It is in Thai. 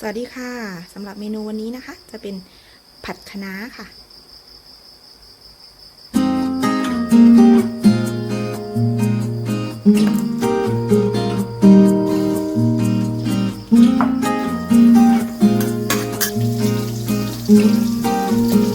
สวัสดีค่ะสำหรับเมนูวันนี้นะคะ จะเป็นผัดคะน้าค่ะ Thank.